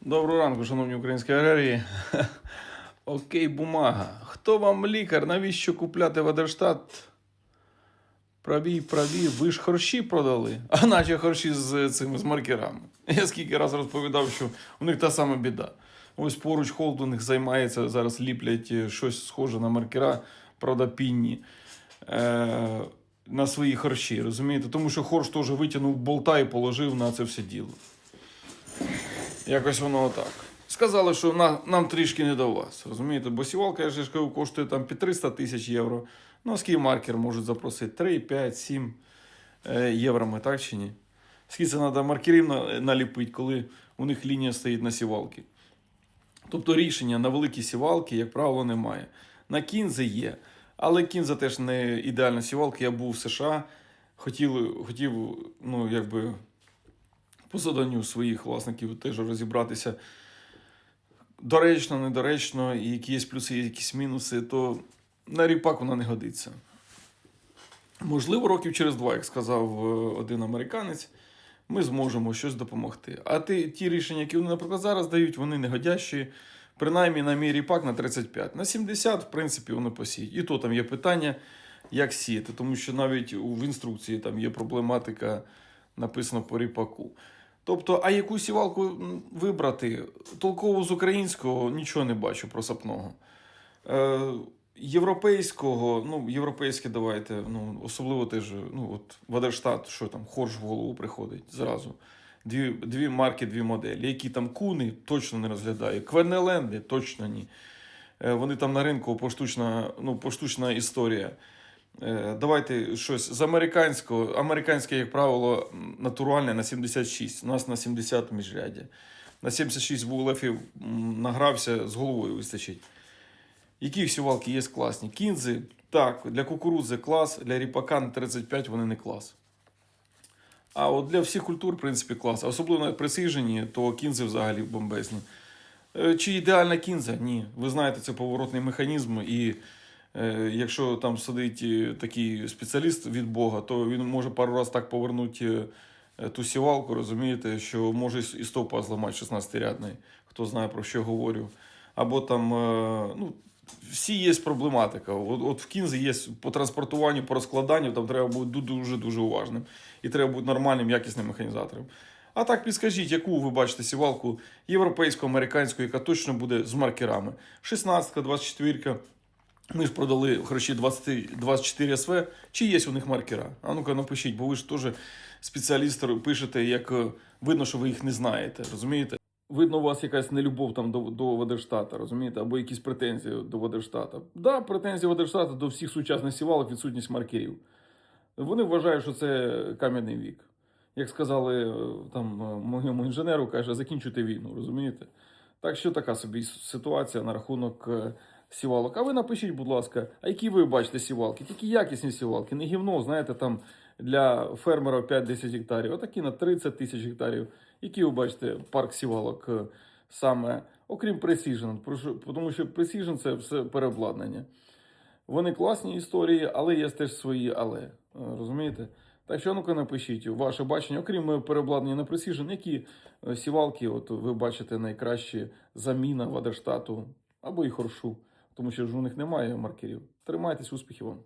Доброго ранку, шановні українські аграрії. Окей, бумага. Хто вам лікар? Навіщо купляти Вадерштат? Праві, праві, ви ж хорші продали, а наче хорші з цими з маркерами. Я скільки раз розповідав, що у них та сама біда. Ось поруч холдинг займається, зараз ліплять е, щось схоже на маркера, правда, пінні. Е- на свої хорші, розумієте? Тому що хорш теж витягнув болта і положив на це все діло. Якось воно отак. Сказали, що на, нам трішки не до вас. Розумієте, бо сівалка, я ж кажу, коштує там під 300 тисяч євро. Ну, скільки маркер можуть запросити? 3, 5, 7 е, євроми, так чи ні? Скільки це треба маркерів на- наліпити, коли у них лінія стоїть на сівалки. Тобто рішення на великі сівалки, як правило, немає. На кінзи є. Але кінза теж не ідеальна сівалка. Я був в США, хотів, хотів ну, якби, по заданню своїх власників теж розібратися. Доречно, недоречно, і які є плюси, є якісь мінуси, то на ріпак вона не годиться. Можливо, років через два, як сказав е, один американець, ми зможемо щось допомогти. А ті, ті рішення, які вони, наприклад, зараз дають, вони не годящі. Принаймні на мій ріпак на 35. На 70, в принципі, воно посіють. І то там є питання, як сіяти, тому що навіть в інструкції там є проблематика, написано по ріпаку. Тобто, а яку сівалку вибрати? Толково з українського нічого не бачу про сапного. Е, європейського, ну, європейське давайте, ну, особливо теж, ну, от Вадерштат, що там, хорш в голову приходить зразу. Дві, дві марки, дві моделі. Які там куни, точно не розглядаю. Квернеленди, точно ні. Е, Вони там на ринку поштучна, ну, поштучна історія. Е, Давайте щось з американського. Американське, як правило, натуральне на 76. У нас на 70 міжряддя. На 76 в УЛФі награвся, з головою вистачить. Які сівалки є класні? Кінзи, так, для кукурудзи клас, для ріпака на 35 вони не клас. А от для всіх культур, в принципі, клас. Особливо на присіжені, то кінзи взагалі бомбезні. Е, Чи ідеальна кінза? Ні. Ви знаєте, це поворотний механізм, і якщо там сидить е, такий спеціаліст від Бога, то він може пару разів так повернути е, ту сівалку, розумієте, що може і стовпа зламати 16-рядний, хто знає про що говорю. Або там, е, ну, всі є проблематика. От, от в кінзі є по транспортуванню, по розкладанню, там треба бути дуже-дуже уважним. І треба бути нормальним, якісним механізатором. А так підскажіть, яку ви бачите сівалку європейську, американську, яка точно буде з маркерами? 16, 24. Ми ж продали гроші 20, 24 СВ. Чи є у них маркера? А ну-ка напишіть, бо ви ж теж спеціаліст пишете, як е, видно, що ви їх не знаєте. Розумієте? Видно, у вас якась нелюбов там до, до Вадерштата, розумієте, або якісь претензії до Вадерштата. Да, претензії Вадерштата до всіх сучасних сівалок відсутність маркерів. Вони вважають, що це кам'яний вік. Як сказали е, там е, моєму інженеру, каже, закінчуйте війну, розумієте? Так що така собі ситуація на рахунок е, сівалок. А ви напишіть, будь ласка, а які ви бачите сівалки? Тільки якісні сівалки, не гівно, знаєте, там для фермера 5-10 гектарів, а такі на 30 тисяч гектарів. Які ви бачите парк сівалок е, саме, окрім Precision, тому що Precision це все переобладнання. Вони класні історії, але є теж свої але. е, Розумієте? Так що ну-ка напишіть ваше бачення, окрім е, переобладнання на Precision, які сівалки от ви бачите найкращі заміна Вадерштату або і хоршу, тому що ж у них немає маркерів. Тримайтесь, успіхів вам!